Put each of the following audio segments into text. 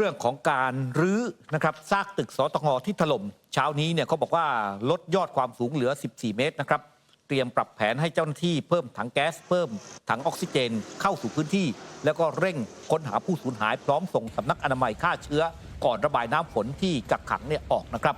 เรื่องของการรื้อนะครับซากตึกสตงที่ถล่มเช้านี้เนี่ยเขาบอกว่าลดยอดความสูงเหลือ 14 เมตรนะครับเตรียมปรับแผนให้เจ้าหน้าที่เพิ่มถังแก๊สเพิ่มถังออกซิเจนเข้าสู่พื้นที่ แล้วก็เร่งค้นหาผู้สูญหายพร้อมส่งสำนักอนามัยฆ่าเชื้อ ก่อนระบายน้ำฝนที่กักขังเนี่ยออกนะครับ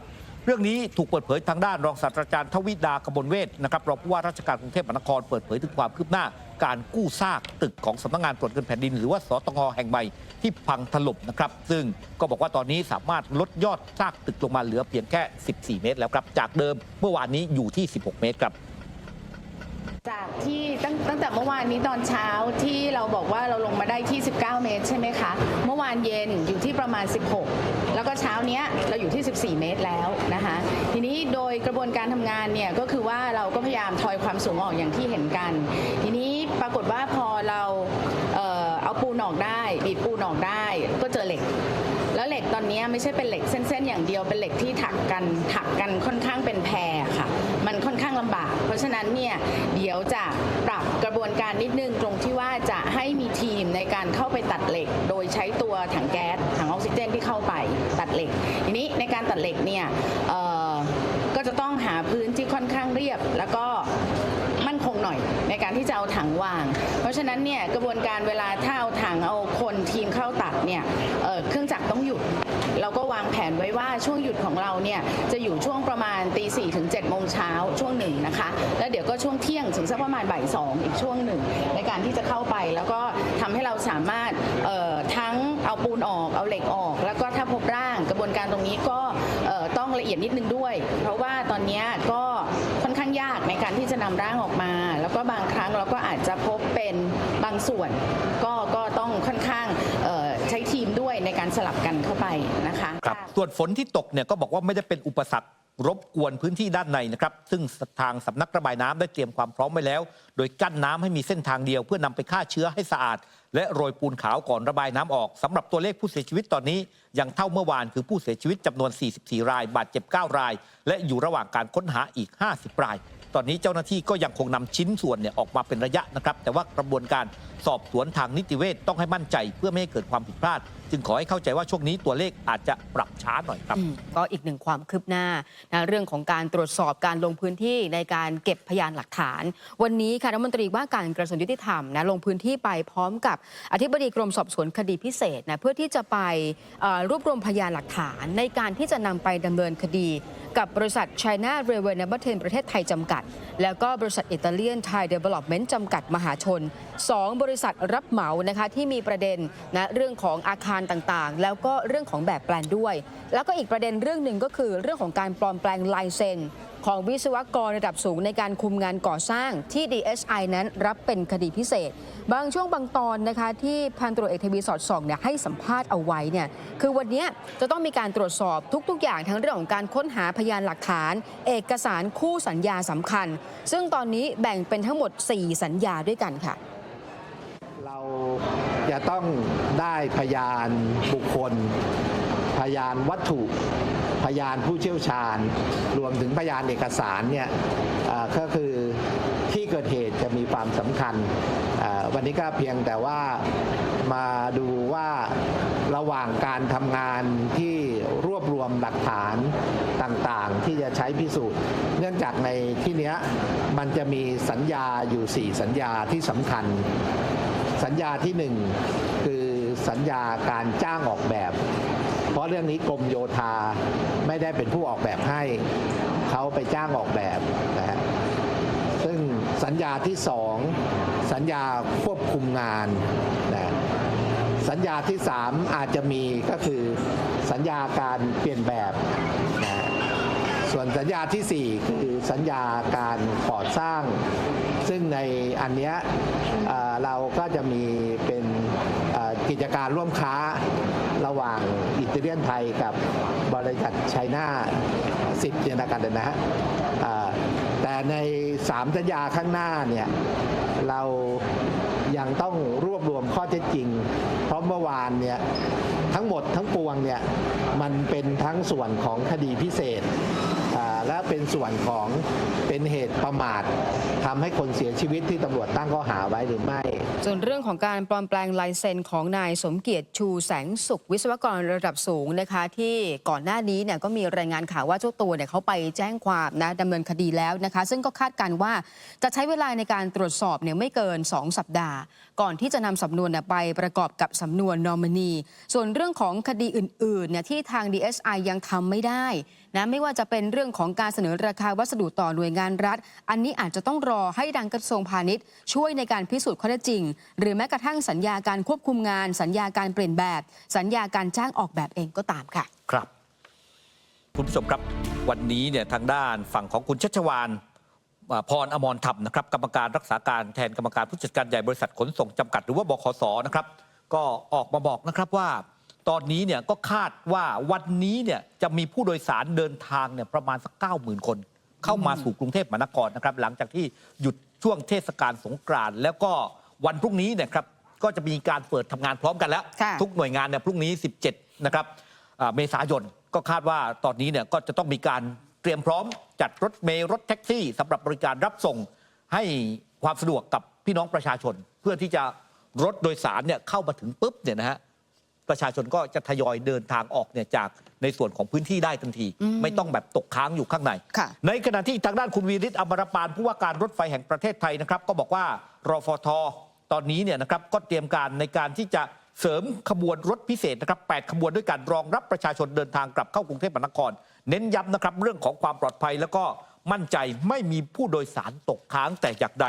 รื่องนี้ถูกเปิดเผยทางด้านรองศาสตราจารย์ทวิดากบลเวทนะครับรองผู้ว่าราชการกรุงเทพมหานครเปิดเผยถึงความคืบหน้า การกู้ซากตึกของสำนักงานตรวจเงินแผ่นดิน หรือว่าสตงแห่งใหม่ที่พังถล่มนะครับซึ่งก็บอกว่าตอนนี้สามารถลดยอดซากตึกลงมาเหลือเพียงแค่ 14 เมตร แล้วครับจากเดิมเมื่อวานนี้อยู่ที่ 16 เมตรครับ จากที่ตั้งตั้งแต่เมื่อวานนี้ตอนเช้าที่เราบอกว่าเราลงมาได้ที่ 19 เมตรใช่ไหมคะ เมื่อวานเย็นอยู่ที่ประมาณ 16 แล้วก็เช้าเนี้ยเราอยู่ที่ 14 เมตรแล้วนะคะ ทีนี้โดยกระบวนการทำงานเนี่ยก็คือว่าเราก็พยายามทอยความสูงออกอย่างที่เห็นกัน ทีนี้ปรากฏว่าพอเราเออเอาปูนออกได้บีบปูนออกได้ก็เจอเหล็ก แล้วเหล็กตอนนี้ไม่ใช่เป็นเหล็กเส้นๆอย่างเดียวเป็นเหล็กที่ถักกันถักกันค่อนข้างเป็นแพรค่ะ มันค่อนข้างลำบาก เพราะฉะนั้นเนี่ยเดี๋ยวจะปรับกระบวนการนิดนึงตรงที่ว่าจะให้มีทีมในการเข้าไปตัดเหล็ก โดยใช้ตัวถังแก๊สถังออกซิเจนที่เข้าไปตัดเหล็ก ทีนี้ในการตัดเหล็กเนี่ยก็จะต้องหาพื้นที่ค่อนข้างเรียบ แล้วก็มั่นคงหน่อยในการที่จะเอาถังวาง เพราะฉะนั้นเนี่ยกระบวนการเวลาถ้าเอาถังเอาคนทีมเข้า เนี่ยเเครื่องจักรต้องหยุด เราก็วางแผนไว้ว่าช่วงหยุดของเราเนี่ยจะอยู่ช่วงประมาณตีสี่ถึง7จ็ดโมงเช้าช่วงหนึ่งนะคะ แล้วเดี๋ยวก็ช่วงเที่ยงถึงสักประมาณบ่ายสองอีกช่วงหนึ่ง ในการที่จะเข้าไปแล้วก็ทำให้เราสามารถทั้งเอาปูนออกเอาเหล็กออก แล้วก็ถ้าพบร่างกระบวนการตรงนี้ก็ต้องละเอียดนิดนึงด้วย เพราะว่าตอนนี้ก็ค่อนข้างยากในการที่จะนำร่างออกมา แล้วก็บางครั้งเราก็อาจจะพบเป็นบางส่วน ก็ก็ต้องค่อนข้างเใช้ทีมด้วยในการสลับกันเข้าไปนะคะครับส่วนฝนที่ตกเนี่ยก็บอกว่าไม่ได้เป็นอุปสรรครบกวนพื้นที่ด้านในนะครับ ซึ่งทางสำนักระบายน้ำได้เตรียมความพร้อมไว้แล้ว โดยกั้นน้ำให้มีเส้นทางเดียว เพื่อนำไปฆ่าเชื้อให้สะอาด และโรยปูนขาวก่อนระบายน้ำออกสำหรับตัวเลขผู้เสียชีวิตตอนนี้ ยังเท่าเมื่อวานคือผู้เสียชีวิตจำนวน 44 ราย บาดเจ็บ 9 ราย และอยู่ระหว่างการค้นหาอีก 50 ราย ตอนนี้เจ้าหน้าที่ก็ยังคงนำชิ้นส่วนเนี่ยออกมาเป็นระยะนะครับ แต่ว่ากระบวนการ สอบสวนทางนิติเวชต้องให้มั่นใจเพื่อไม่ให้เกิดความผิดพลาด จึงขอให้เข้าใจว่าช่วงนี้ตัวเลขอาจจะปรับช้าหน่อยครับ อืมก็อีกหนึ่งความคืบหน้านะเรื่องของการตรวจสอบการลงพื้นที่ในการเก็บพยานหลักฐาน วันนี้ค่ะรัฐมนตรีว่าการกระทรวงยุติธรรมนะลงพื้นที่ไปพร้อมกับอธิบดีกรมสอบสวนคดีพิเศษนะเพื่อที่จะไปเอ่อรวบรวมพยานหลักฐาน ในการที่จะนำไปดำเนินคดี กับบริษัท China Railway n u m b e r 10ประเทศไทยจำกัด แล้วก็บริษัทอิตาเลียนไทยเดเวล็อปเมนต์จำกัดมหาชน 2 บริริษัทรับเหมานะคะที่มีประเด็นนะเรื่องของอาคารต่างๆ แล้วก็เรื่องของแบบแปลนด้วย แล้วก็อีกประเด็นเรื่องหนึ่งก็คือเรื่องของการปลอมแปลงลายเซ็นของวิศวกรระดับสูงในการคุมงานก่อสร้างที่ DSI นั้นรับเป็นคดีพิเศษ บางช่วงบางตอนนะคะที่พันตรวจเอกทวีสอดส่องเนี่ยให้สัมภาษณ์เอาไว้เนี่ยคือวันนี้จะต้องมีการตรวจสอบทุก ๆ อย่างทั้งเรื่องของการค้นหาพยานหลักฐาน เอกสารคู่สัญญาสำคัญ ซึ่งตอนนี้แบ่งเป็นทั้งหมด 4 สัญญาด้วยกันค่ะ จะต้องได้พยานบุคคล พยานวัตถุ พยานผู้เชี่ยวชาญ รวมถึงพยานเอกสารเนี่ยก็คือที่เกิดเหตุจะมีความสำคัญ วันนี้ก็เพียงแต่ว่ามาดูว่าระหว่างการทำงานที่รวบรวมหลักฐานต่างๆ ที่จะใช้พิสูจน์ เนื่องจากในที่นี้มันจะมีสัญญาอยู่ 4 สัญญาที่สำคัญ สัญญาที่หนึ่งคือสัญญาการจ้างออกแบบ เพราะเรื่องนี้กรมโยธาไม่ได้เป็นผู้ออกแบบให้เขาไปจ้างออกแบบนะฮะซึ่งสัญญาที่สองสัญญาควบคุมงานนะสัญญาที่สามอาจจะมีก็คือสัญญาการเปลี่ยนแบบ ส่วนสัญญาที่ 4 คือสัญญาการก่อสร้าง ซึ่งในอันเนี้ยเราก็จะมีเป็นกิจการร่วมค้าระหว่างอิตาเลียนไทยกับบริษัทไชน่าสิบเนี่ยนกันนะฮะแต่ใน 3 สัญญาข้างหน้าเนี่ยเรายังต้องรวบรวมข้อเท็จจริง เพราะเมื่อวานเนี่ยทั้งหมดทั้งปวงเนี่ยมันเป็นทั้งส่วนของคดีพิเศษ และเป็นส่วนของเป็นเหตุประมาททำให้คนเสียชีวิตที่ตำรวจตั้งข้อหาไว้หรือไม่ ส่วนเรื่องของการปลอมแปลงลายเซ็นของนายสมเกียรติชูแสงสุขวิศวกรระดับสูงนะคะ ที่ก่อนหน้านี้เนี่ยก็มีรายงานข่าวว่าเจ้าตัวเนี่ยเขาไปแจ้งความนะดำเนินคดีแล้วนะคะ ซึ่งก็คาดการณ์ว่าจะใช้เวลาในการตรวจสอบเนี่ยไม่เกิน 2 สัปดาห์ ก่อนที่จะนำสำนวนเนี่ยไปประกอบกับสำนวนนอมินี ส่วนเรื่องของคดีอื่นๆเนี่ยที่ทาง DSI ยังทำไม่ได้ นะไม่ว่าจะเป็นเรื่องของการเสนอราคาวัสดุต่อหน่วยงานรัฐ อันนี้อาจจะต้องรอให้ดังกระทรวงพาณิชย์ ช่วยในการพิสูจน์ข้อเท็จจริง หรือแม้กระทั่งสัญญาการควบคุมงาน สัญญาการเปลี่ยนแบบ สัญญาการจ้างออกแบบเองก็ตามค่ะ ครับ คุณผู้ชมครับวันนี้เนี่ยทางด้านฝั่งของคุณชัชวานพรอมรธรรมนะครับกรรมการรักษาการแทนกรรมการผู้จัดการใหญ่บริษัทขนส่งจำกัดหรือว่าบขสนะครับ ก็ออกมาบอกนะครับว่า ตอนนี้เนี่ยก็คาดว่าวันนี้เนี่ยจะมีผู้โดยสารเดินทางเนี่ยประมาณสักเก้าหมื่นคน เข้ามาสู่กรุงเทพมหานครนะครับ หลังจากที่หยุดช่วงเทศกาลสงกรานต์แล้วก็วันพรุ่งนี้เนี่ยครับก็จะมีการเปิดทำงานพร้อมกันแล้วค่ะทุกหน่วยงานเนี่ยพรุ่งนี้ 17 นะครับอ่าเมษายนก็คาดว่าตอนนี้เนี่ยก็จะต้องมีการเตรียมพร้อมจัดรถเมล์รถแท็กซี่สำหรับบริการรับส่งให้ความสะดวกกับพี่น้องประชาชน เพื่อที่จะรถโดยสารเนี่ยเข้ามาถึงปุ๊บเนี่ยนะฮะ ประชาชนก็จะทยอยเดินทางออกเนี่ยจากในส่วนของพื้นที่ได้ทันทีอืมไม่ต้องแบบตกค้างอยู่ข้างในค่ะในขณะที่ทางด้านคุณวีริศอมรปานผู้ว่าการรถไฟแห่งประเทศไทยนะครับก็บอกว่ารฟทตอนนี้เนี่ยนะครับก็เตรียมการในการที่จะเสริมขบวนรถพิเศษนะครับ8ขบวนด้วยการรองรับประชาชนเดินทางกลับเข้ากรุงเทพมหานคร เน้นย้ำนะครับเรื่องของความปลอดภัยแล้วก็มั่นใจไม่มีผู้โดยสารตกค้างแต่อย่างใด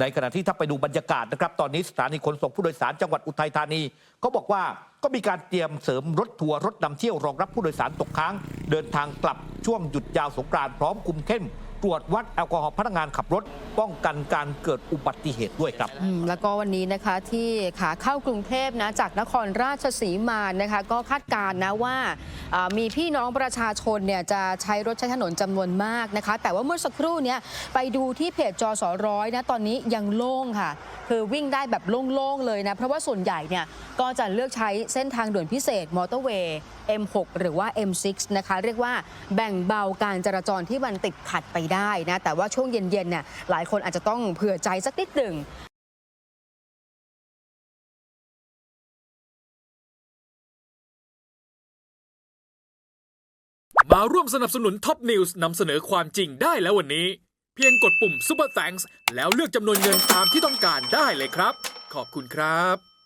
ในขณะที่ถ้าไปดูบรรยากาศนะครับ ตอนนี้สถานีขนส่งผู้โดยสารจังหวัดอุทัยธานีก็บอกว่าก็มีการเตรียมเสริมรถทัวร์รถนำเที่ยวรองรับผู้โดยสารตกค้าง เดินทางกลับช่วงหยุดยาวสงกรานต์พร้อมคุมเข้ม ตรวจวัดแอลกอฮอล์พนักงานขับรถ ป้องกันการเกิดอุบัติเหตุด้วยครับอืมแล้วก็วันนี้นะคะที่ขาเข้ากรุงเทพนะจากนครราชสีมานะคะ ก็คาดการณ์นะว่าอ่ามีพี่น้องประชาชนเนี่ยจะใช้รถใช้ถนนจำนวนมากนะคะ แต่ว่าเมื่อสักครู่เนี้ยไปดูที่เพจจอสอร้อยนะตอนนี้ยังโล่งค่ะ คือวิ่งได้แบบโล่งๆเลยนะ เพราะว่าส่วนใหญ่เนี่ยก็จะเลือกใช้เส้นทางด่วนพิเศษมอเตอร์เวย์ M6 หรือว่า M6 นะคะ เรียกว่าแบ่งเบาการจราจรที่มันติดขัดไปได้นะแต่ว่าช่วงเย็นๆเนี่ยหลายคนอาจจะต้องเผื่อใจสักนิดหนึ่งมาร่วมสนับสนุนท็อปนิวส์นำเสนอความจริงได้แล้ววันนี้ เพียงกดปุ่ม Super Thanks แล้วเลือกจำนวนเงินตามที่ต้องการได้เลยครับ ขอบคุณครับ